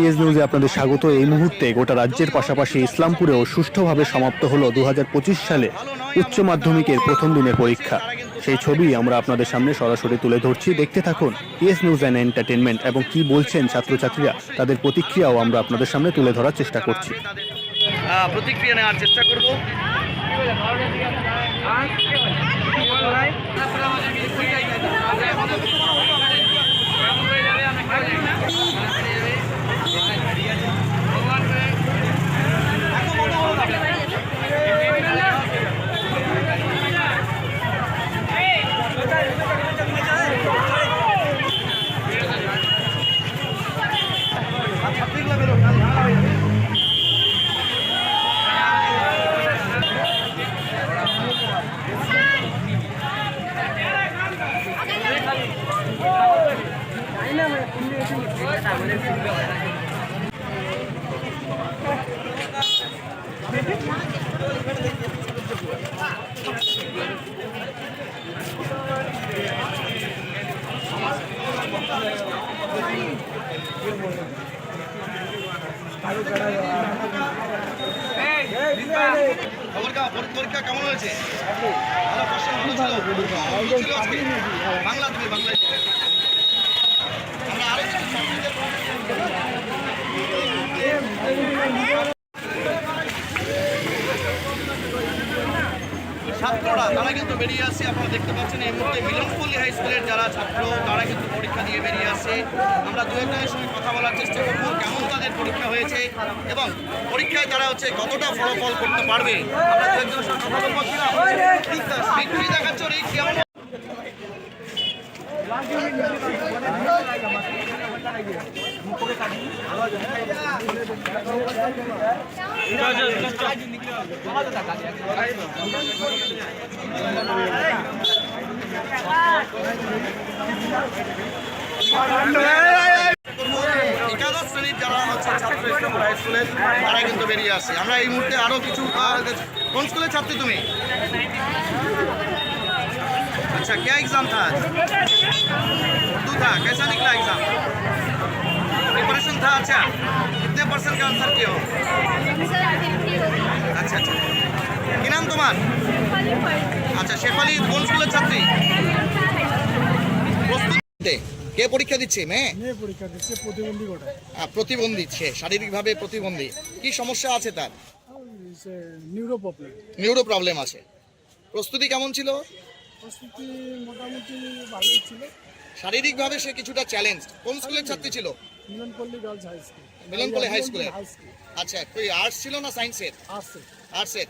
Yes নিউজে আপনাদের স্বাগত। এই মুহূর্তে গোটা রাজ্যের পাশাপাশি ইসলামপুরেও সুষ্ঠুভাবে সমাপ্ত হলো দু হাজার পঁচিশ সালে উচ্চ মাধ্যমিকের প্রথম দিনের পরীক্ষা। সেই ছবি আমরা আপনাদের সামনে সরাসরি তুলে ধরছি। দেখতে থাকুন ইয়েস নিউজ অ্যান্ড এন্টারটেনমেন্ট এবং কি বলছেন ছাত্রছাত্রীরা। তাদের প্রতিক্রিয়াও আমরা আপনাদের সামনে তুলে ধরার চেষ্টা করছি। প্রতিক্রিয়া নেওয়ার চেষ্টা করব। খবর Ay, María, ¿no? ছাত্ররা, তারা কিন্তু বেরিয়ে আসছে আপনারা দেখতে পাচ্ছেন এই মুহূর্তে মিলনপল্লী হাই স্কুলের যারা ছাত্র, তারা কিন্তু পরীক্ষা দিয়ে বেরিয়ে আসছে আমরা দু একজনের সঙ্গে কথা বলার চেষ্টা করব, কেমন তাদের পরীক্ষা হয়েছে এবং পরীক্ষায় তারা হচ্ছে কতটা ফলাফল করতে পারবে। আমরা দু একজনের সঙ্গে কথা একাদশ তারা কিন্তু বেরিয়ে আসে আমরা এই মুহূর্তে আরও কিছু কোন স্কুলের ছাত্রী তুমি আচ্ছা কে এক্সাম থাক उर्दू था कैसा निकला एग्जाम प्रिपरेशन था अच्छा कितने परसेंट का आंसर किए हो अच्छा अच्छा কি নাম তোমার আচ্ছা শেফালি কোন স্কুলের ছাত্রী প্রস্তুত কে পরীক্ষা দিচ্ছে মেয়ে মেয়ে পরীক্ষা দিচ্ছে প্রতিবন্ধী কোটায় আহ, প্রতিবন্ধী সে শারীরিকভাবে প্রতিবন্ধী কি সমস্যা আছে তার নিউরো প্রবলেম নিউরো প্রবলেম আছে প্রস্তুতি কেমন ছিল প্রস্তুতি মোটামুটি ভালোই ছিল। শারীরিকভাবে সে কিছুটা চ্যালেঞ্জ কোন স্কুলের ছাত্রী ছিল? Milanpalli girls high school Milanpalli high স্কুলে? আচ্ছা তুই আর্টস ছিল না সায়েন্সের আসছে আর্টসের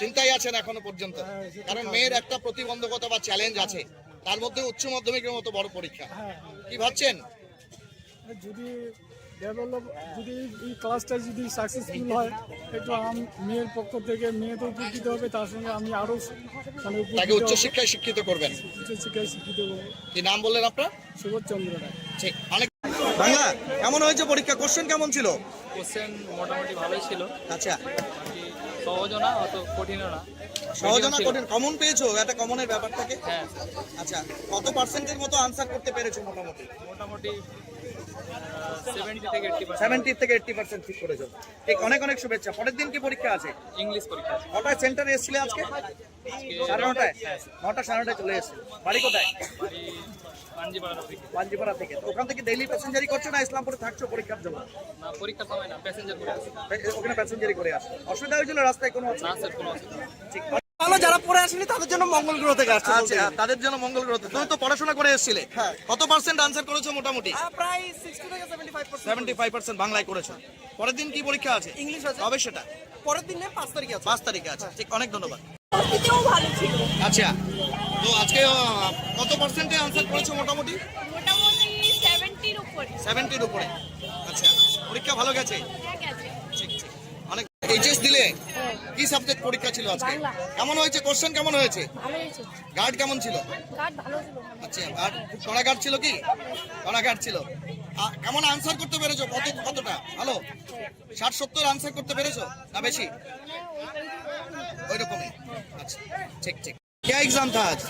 চিন্তাই আছেন এখনও পর্যন্ত? হ্যাঁ, কারণ মেয়ের একটা প্রতিবন্ধকতা বা চ্যালেঞ্জ আছে। তার মধ্যে উচ্চ মাধ্যমিকের মতো বড় পরীক্ষা। হ্যাঁ। কি ভাবছেন? যদি ডেভেলপ যদি এই ক্লাসটা যদি সাকসেসফুল হয় একটু আম মেয়ের পক্ষ থেকে মেয়ে তো উপকৃত হবে তার সঙ্গে আমি আরও মানে তাকে উপকৃত উচ্চ শিক্ষায় শিক্ষিত করবেন। উচ্চ শিক্ষায় শিক্ষিত করব কি নাম বললেন আপনার? সুবোধ চন্দ্র রায়। ঠিক অনেক বাংলা কেমন হয়েছে পরীক্ষা? কোশ্চেন কেমন ছিল? কোশ্চেন মোটামুটি ভালোই ছিল। আচ্ছা। কি সহজও না অত কঠিনও না। সহজ না কঠিন। কমন পেয়েছ? একটা কমনের ব্যাপার থাকে হ্যাঁ। আচ্ছা কত পার্সেন্টের মতো আনসার করতে পেরেছ মোটামুটি? মোটামুটি সেভেন্টি থেকে এইটটি পার্সেন্ট ঠিক করেছ। ঠিক অনেক অনেক শুভেচ্ছা। পরের দিন কি পরীক্ষা আছে? ইংলিশ পরীক্ষা কটায় সেন্টারে এসেছিলে আজকে? সাড়ে নটায়? নটা সাড়ে নটায় চলে এসেছে। বাড়ি কোথায়? পাঞ্জিপাড়া থেকে। ওখান থেকে ডেইলি প্যাসেঞ্জারি করছ না ইসলামপুরে থাকছো পরীক্ষার জন্য? পরীক্ষার সময় না প্যাসেঞ্জার করে আসে। ওখানে প্যাসেঞ্জারি করে আসো। অসুবিধা হয়েছিল রাস্তায় কোনো। ঠিক ভালো যারা পড়ে আসেনি তাদের জন্য মঙ্গল গ্রহ থেকে আসছে আচ্ছা তাদের জন্য মঙ্গল গ্রহ। তুমি তো পড়াশোনা করে এসেছিলে। হ্যাঁ। কত পার্সেন্ট আনসার করেছ মোটামুটি? প্রায় সিক্সটি থেকে seventy five percent seventy five percent বাংলায় করেছ। পরের দিন কি পরীক্ষা আছে? ইংলিশ আছে। কবে সেটা। পরের দিনে পাঁচ তারিখে আছে। পাঁচ তারিখে আছে। ঠিক অনেক ধন্যবাদ। ভালো ছিল। আচ্ছা তো আজকে কত পার্সেন্টে আনসার করেছ মোটামুটি? মোটামুটি সেভেন্টির উপরে। সেভেন্টির উপরে। আচ্ছা পরীক্ষা ভালো গেছে হ্যাঁ গেছে ঠিক ঠিক অনেক এইচএস দিলে কি সাবজেক্ট পরীক্ষা ছিল আজকে বাংলা। কেমন হয়েছে কোশ্চেন কেমন হয়েছে ভালো হয়েছে গার্ড কেমন ছিল কার্ড ভালো ছিল আচ্ছা আর কড়া গার্ড ছিল কি কড়া গার্ড ছিল আ- কেমন আনসার করতে পেরেছো কত কতটা ভালো ষাট সত্তর আনসার করতে পেরেছো না বেশি ওই রকমই আচ্ছা ঠিক ঠিক क्या एग्जाम था आज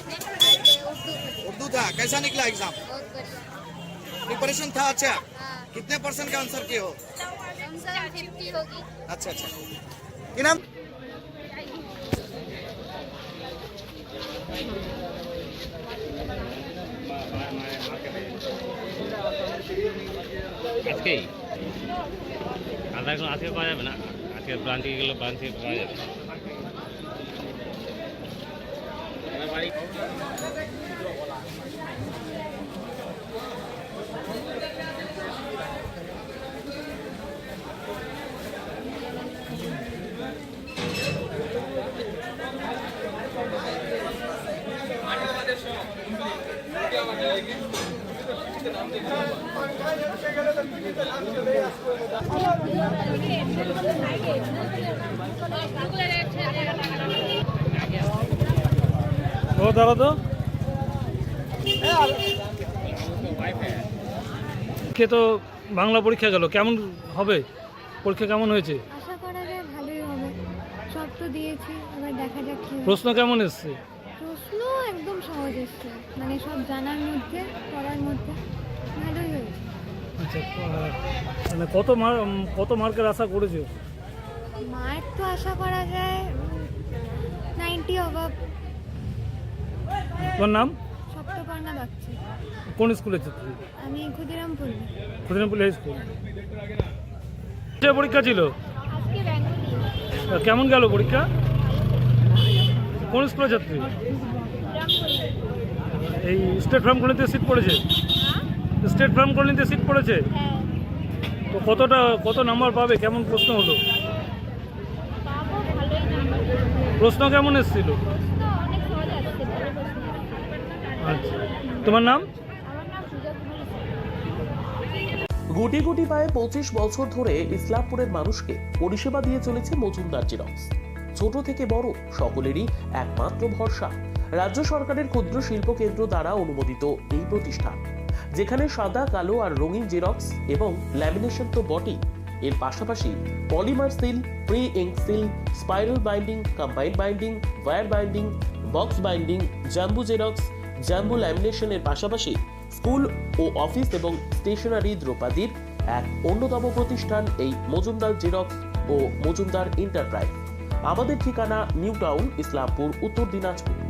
उर्दू था कैसा निकला एग्जाम प्रिपरेशन था अच्छा कितने परसेंट का आंसर किए हो फिफ्टी होगी अच्छा अच्छा কি নাম আজকেই আধার কার্ড আজকে পাওয়া যাবে না আজকে ব্রাঞ্চে গেলে ব্রাঞ্চে পাওয়া যাবে ও দাঁড়া তো। কে তো বাংলা পরীক্ষা গেল? কেমন হবে? পরীক্ষা কেমন হয়েছে? আশা করা যায় ভালোই হবে। সব তো দিয়েছি এবার দেখা যাক কি প্রশ্ন কেমন এসছে? প্রশ্ন একদম সহজ এসছে। মানে সব জানার মধ্যে পড়ার মধ্যে ভালোই হয়েছে। আচ্ছা মানে কত মার কত মার্কের আশা করেছ? মার্ক তো আশা করা যায় নাইনটি অভাব তোমার নাম? সপ্তপর্ণা বাগচি। কোন স্কুলে তুমি? আমি ক্ষুদিরামপুর। ক্ষুদিরামপুর হাই স্কুল। পরীক্ষা ছিল? কেমন গেল পরীক্ষা? কোন স্কুলে ছাত্রী এই স্টেট ফার্ম কলোনিতে সিট পড়েছে? স্টেট ফার্ম কলোনিতে সিট পড়েছে? হ্যাঁ। তো কতটা কত নাম্বার পাবে? কেমন প্রশ্ন হলো? প্রশ্ন কেমন এসেছিল? আচ্ছা। তোমার নাম? গুটি গুটি পায়ে পঁচিশ বছর ধরে ইসলামপুরের মানুষকে পরিষেবা দিয়ে চলেছে মজুমদার জেরক্স। ছোট থেকে বড় সকলেরই একমাত্র ভরসা। রাজ্য সরকারের ক্ষুদ্র শিল্প কেন্দ্র দ্বারা অনুমোদিত এই প্রতিষ্ঠান, যেখানে সাদা, কালো আর রঙিন জেরক্স এবং ল্যামিনেশন তো বটেই এর পাশাপাশি polymer seal pre ink seal spiral binding combined binding wire binding box binding jumbo xerox jumbo ল্যামিনেশনের পাশাপাশি স্কুল ও অফিস এবং স্টেশনারি দ্রৌপদীর এক অন্যতম প্রতিষ্ঠান এই মজুমদার জেরক্স ও মজুমদার এন্টারপ্রাইজ আমাদের ঠিকানা নিউ টাউন, ইসলামপুর, উত্তর দিনাজপুর।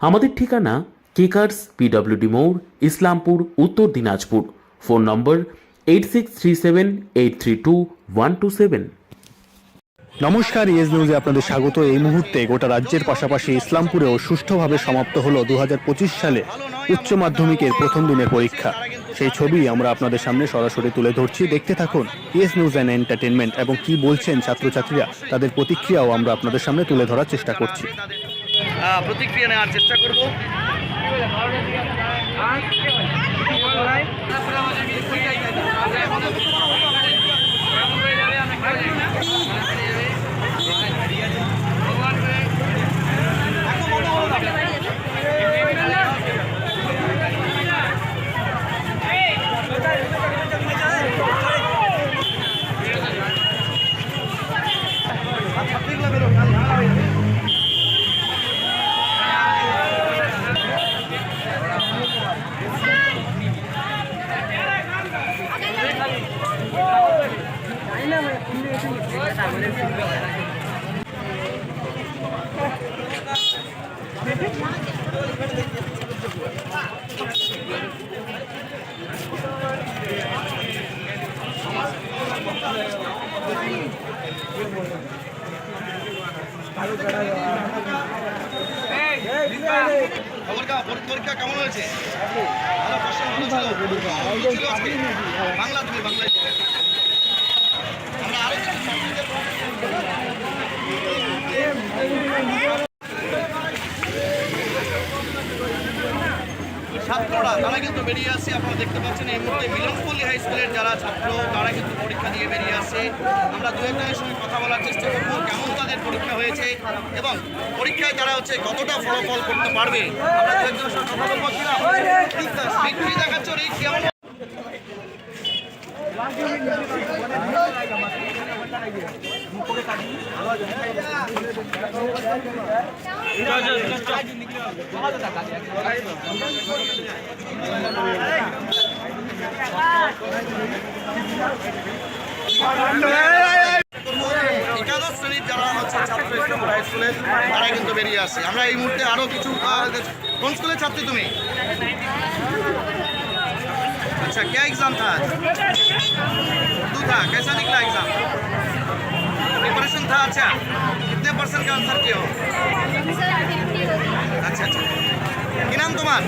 আমাদের ঠিকানা কেকার্স পিডব্লিউডি মোড় ইসলামপুর, উত্তর Dinajpur. Phone number eight six three seven eight three two one two seven নমস্কার ইয়েস নিউজে আপনাদের স্বাগত। এই মুহূর্তে গোটা রাজ্যের পাশাপাশি ইসলামপুরেও সুষ্ঠুভাবে সমাপ্ত হলো দু হাজার পঁচিশ সালে উচ্চ মাধ্যমিকের প্রথম দিনের পরীক্ষা। সেই ছবি আমরা আপনাদের সামনে সরাসরি তুলে ধরছি। দেখতে থাকুন ইয়েস নিউজ অ্যান্ড এন্টারটেনমেন্ট এবং কি বলছেন ছাত্রছাত্রীরা। তাদের প্রতিক্রিয়াও আমরা আপনাদের সামনে তুলে ধরার চেষ্টা করছি। প্রতিক্রিয়া নেওয়ার চেষ্টা করব। খবর পরীক্ষা কেমন হয়েছে? ভালো কোশ্চেন ভালো ছিল। কি ছিল আজকে? বাংলা তুমি বাংলায় ছিল। আমরা আরও কিছু ছাত্রীদের ছাত্ররা তারা কিন্তু বেরিয়ে আসছি আপনারা দেখতে পাচ্ছেন এই মুহূর্তে মিলনপল্লী হাই স্কুলের যারা ছাত্র, তারা কিন্তু পরীক্ষা দিয়ে বেরিয়ে আসছে আমরা দু একজনের সঙ্গে কথা বলার চেষ্টা করব, কেমন তাদের পরীক্ষা হয়েছে এবং পরীক্ষায় তারা হচ্ছে কতটা ফলাফল করতে পারবে। আমরা দু একজনের সঙ্গে কথা বলব। কিনা দেখাচ্ছ একাদশ শ্রেণীর যারা হচ্ছে ছাত্র ইসলামপুর হাই স্কুলের তারা কিন্তু বেরিয়ে আসছে আমরা এই মুহূর্তে আরো কিছু আহ, কোন স্কুলের ছাত্রী তুমি अच्छा क्या एग्जाम था आज उर्दू था कैसा निकला एग्जाम प्रिपरेशन था अच्छा পার্সেন্ট কি আনসার কি আচ্ছা আচ্ছা। কি নাম তোমার?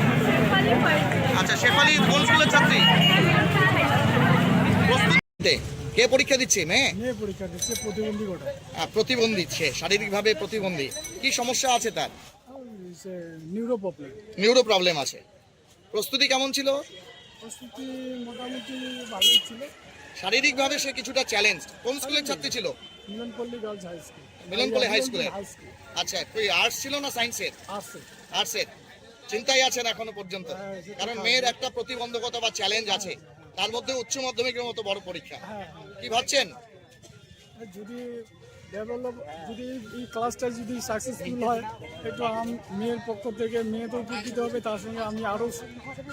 আচ্ছা শেফালি কোন স্কুলের ছাত্রী? কে পরীক্ষা দিচ্ছে মেয়ে? শারীরিকভাবে প্রতিবন্ধী। কি সমস্যা আছে তার? নিউরো প্রবলেম নিউরো প্রবলেম আছে। প্রস্তুতি কেমন ছিল? প্রস্তুতি মোটামুটি শারীরিকভাবে সে কিছুটা চ্যালেঞ্জ কোন স্কুলের ছাত্রী ছিল? মিলনপল্লী হাই স্কুলে আচ্ছা তুই আর্টস ছিল না সায়েন্সের আর্টসের চিন্তাই আছেন এখনও পর্যন্ত? হ্যাঁ, কারণ মেয়ের একটা প্রতিবন্ধকতা বা চ্যালেঞ্জ আছে। তার মধ্যে উচ্চ মাধ্যমিকের মতো বড় পরীক্ষা। হ্যাঁ কি ভাবছেন? হ্যাঁ যদি ডেভেলপ যদি এই ক্লাসটা যদি সাকসেসফুল হয় একটু আম মেয়ের পক্ষ থেকে মেয়ে তো উপকৃত হবে তার সঙ্গে আমি আরও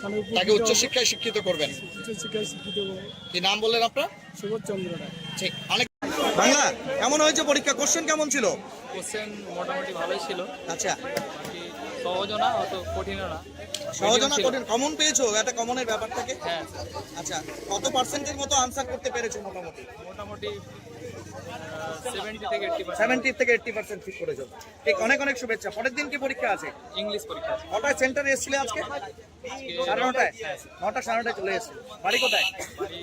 মানে তাকে উপকৃত উচ্চ শিক্ষায় শিক্ষিত করবেন। উচ্চ শিক্ষায় শিক্ষিত হব। কি নাম বললেন আপনার? সুবোধ চন্দ্র রায়। বাংলা কেমন হয়েছে পরীক্ষা? কোশ্চেন কেমন ছিল? কোশ্চেন মোটামুটি ভালোই ছিল। আচ্ছা। সহজ না অত কঠিনও না। সহজ না কঠিন। কমন পেয়েছ? একটা কমনের ব্যাপার থাকে হ্যাঁ। আচ্ছা কত পার্সেন্টের মতো আনসার করতে পেরেছ মোটামুটি? মোটামুটি সেভেন্টি থেকে এইটটি পার্সেন্ট সেভেন্টি থেকে এইটটি পার্সেন্ট ঠিক করেছ। ঠিক অনেক অনেক শুভেচ্ছা। পরের দিন কি পরীক্ষা আছে? ইংলিশ পরীক্ষা কটায় সেন্টারে এসেছিলে আজকে? সাড়ে নটায়? নটা সাড়ে নটায় চলে এসেছে। বাড়ি কোথায়? বাড়ি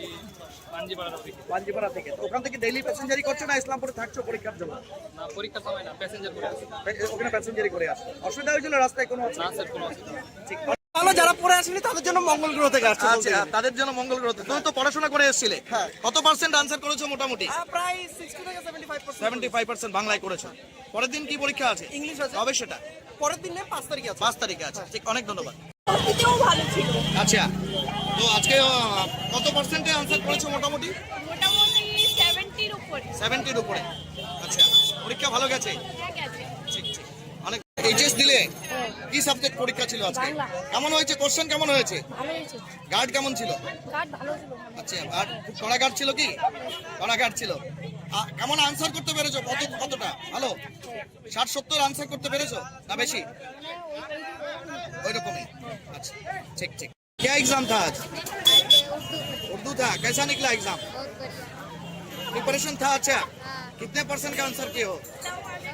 মানজিপাড়ার পরীক্ষা পাঞ্জিপাড়া থেকে। ওখান থেকে ডেইলি প্যাসেঞ্জারি করছ না ইসলামপুরে থাকছো পরীক্ষার জন্য? না পরীক্ষার সময় না প্যাসেঞ্জার করে ওখানে প্যাসেঞ্জারি করে আসো। অসুবিধা হয়েছিল রাস্তায় কোনো। ঠিক তাহলে যারা পড়ে আসেনি তাদের জন্য মঙ্গল গ্রহ থেকে আসছে আচ্ছা তাদের জন্য মঙ্গল গ্রহ তুমি তো পড়াশোনা করে এসেছিলে। হ্যাঁ। কত পার্সেন্ট আনসার করেছ মোটামুটি? প্রায় সিক্সটি থেকে seventy five seventy five percent বাংলায় করেছ। পরের দিন কি পরীক্ষা আছে? ইংলিশ আছে। কবে সেটা? পরের দিনে পাঁচ তারিখে আছে। পাঁচ তারিখে আছে। ঠিক অনেক ধন্যবাদ। এটাও ভালো ছিল। আচ্ছা তো আজকে কত পার্সেন্টে আনসার করেছ মোটামুটি? মোটামুটি সেভেন্টির উপরে। সেভেন্টির উপরে। আচ্ছা পরীক্ষা ভালো গেছে ঠিক আছে ঠিক ঠিক অনেক এইচএস দিলে কি সাবজেক্ট পরীক্ষা ছিল আজকে বাংলা। কেমন হয়েছে কোশ্চেন কেমন হয়েছে ভালো হয়েছে গার্ড কেমন ছিল কার্ড ভালো ছিল আচ্ছা আর খুব কড়া গার্ড ছিল কি কড়া গার্ড ছিল আ- কেমন আনসার করতে পেরেছো কত কতটা ভালো ষাট সত্তর আনসার করতে পেরেছো না বেশি ওই রকমই अच्छा ठीक ठीक क्या एग्जाम था आज उर्दू था कैसा निकला एग्जाम प्रिपरेशन था अच्छा कितने परसेंट का आंसर किए हो फिफ्टी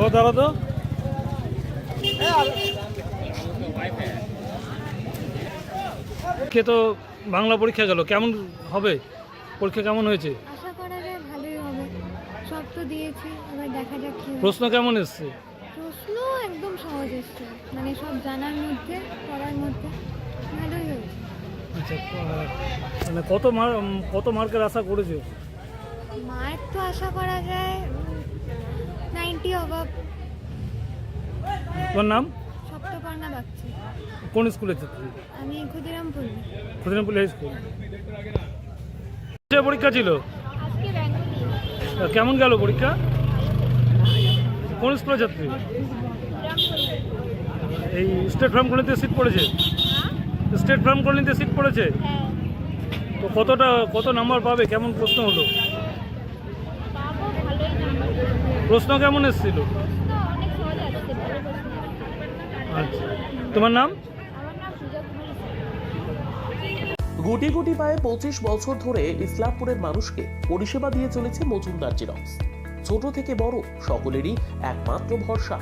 ও দাঁড়া তো। কে তো বাংলা পরীক্ষা গেল। কেমন হবে? পরীক্ষা কেমন হয়েছে? আশা করা যায় ভালোই হবে। সব তো দিয়েছি এবার দেখা যাক প্রশ্ন কেমন এসছে? প্রশ্ন একদম সহজ এসছে। মানে সব জানার মধ্যে পড়ার মধ্যে ভালোই হয়েছে। আচ্ছা মানে কত মার কত মার্কের আশা করেছ? মার্ক তো আশা করা যায় নাইনটি অভাব তোমার নাম? সপ্তপর্ণা বাগচি। কোন স্কুলে তুমি? আমি ক্ষুদিরামপুর। ক্ষুদিরামপুর হাই স্কুল। পরীক্ষা ছিল? কেমন গেল পরীক্ষা? কোন স্কুলের ছাত্রী এই স্টেট ফার্ম কলোনিতে সিট পড়েছে? স্টেট ফার্ম কলোনিতে সিট পড়েছে? হ্যাঁ। তো কতটা কত নাম্বার পাবে? কেমন প্রশ্ন হলো? প্রশ্ন কেমন এসেছিল? আচ্ছা। তোমার নাম? গুটি গুটি পায়ে পঁচিশ বছর ধরে ইসলামপুরের মানুষকে পরিষেবা দিয়ে চলেছে মজুমদার জেরক্স। ছোট থেকে বড়, সকলেরই একমাত্র ভরসা।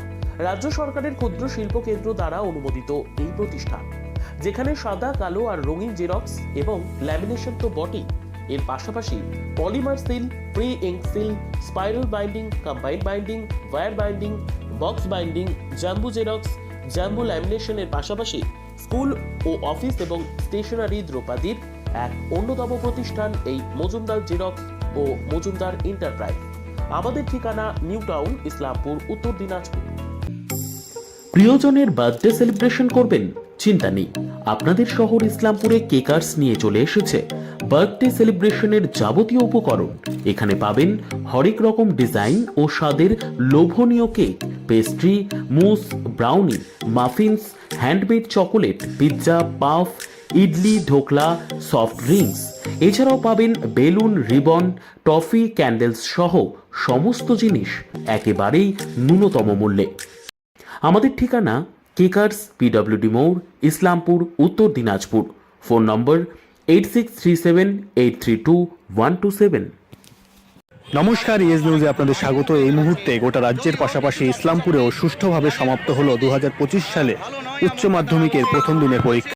রাজ্য সরকারের ক্ষুদ্র শিল্প কেন্দ্র দ্বারা অনুমোদিত এই প্রতিষ্ঠান, যেখানে সাদা, কালো আর রঙিন জেরক্স এবং ল্যামিনেশন তো বটেই। এর পাশাপাশি polymer seal pre ink seal, spiral binding combined binding, wire binding, box binding, jumbo xerox, jumbo ল্যামিনেশনের পাশাপাশি স্কুল ও অফিস এবং স্টেশনারি দ্রৌপদীর এক অন্যতম প্রতিষ্ঠান এই মজুমদার জেরক্স ও মজুমদার এন্টারপ্রাইজ। আমাদের ঠিকানা নিউ টাউন, ইসলামপুর, উত্তর দিনাজপুর। প্রিয়জনের বার্থডে সেলিব্রেশন করবেন? চিন্তা নেই। আপনাদের শহর ইসলামপুরে কেকার্স নিয়ে চলে এসেছে বার্থডে সেলিব্রেশনের যাবতীয় উপকরণ। এখানে পাবেন হরেক রকম ডিজাইন ও স্বাদের লোভনীয় cake pastry mousse brownie muffins handmade chocolate pizza puff idli, dhokla soft drinks এছাড়াও পাবেন বেলুন, রিবন, টফি ক্যান্ডেলস সহ সমস্ত জিনিস একেবারেই ন্যূনতম মূল্যে। আমাদের ঠিকানা কেকার্স পিডব্লিউডি মোড়, ইসলামপুর, উত্তর Dinajpur. Phone number eight six three seven eight three two one two seven নমস্কার ইয়েস নিউজে আপনাদের স্বাগত। এই মুহূর্তে গোটা রাজ্যের পাশাপাশি ইসলামপুরেও সুষ্ঠুভাবে সমাপ্ত হলো দু হাজার পঁচিশ সালে উচ্চ মাধ্যমিকের প্রথম দিনের পরীক্ষা।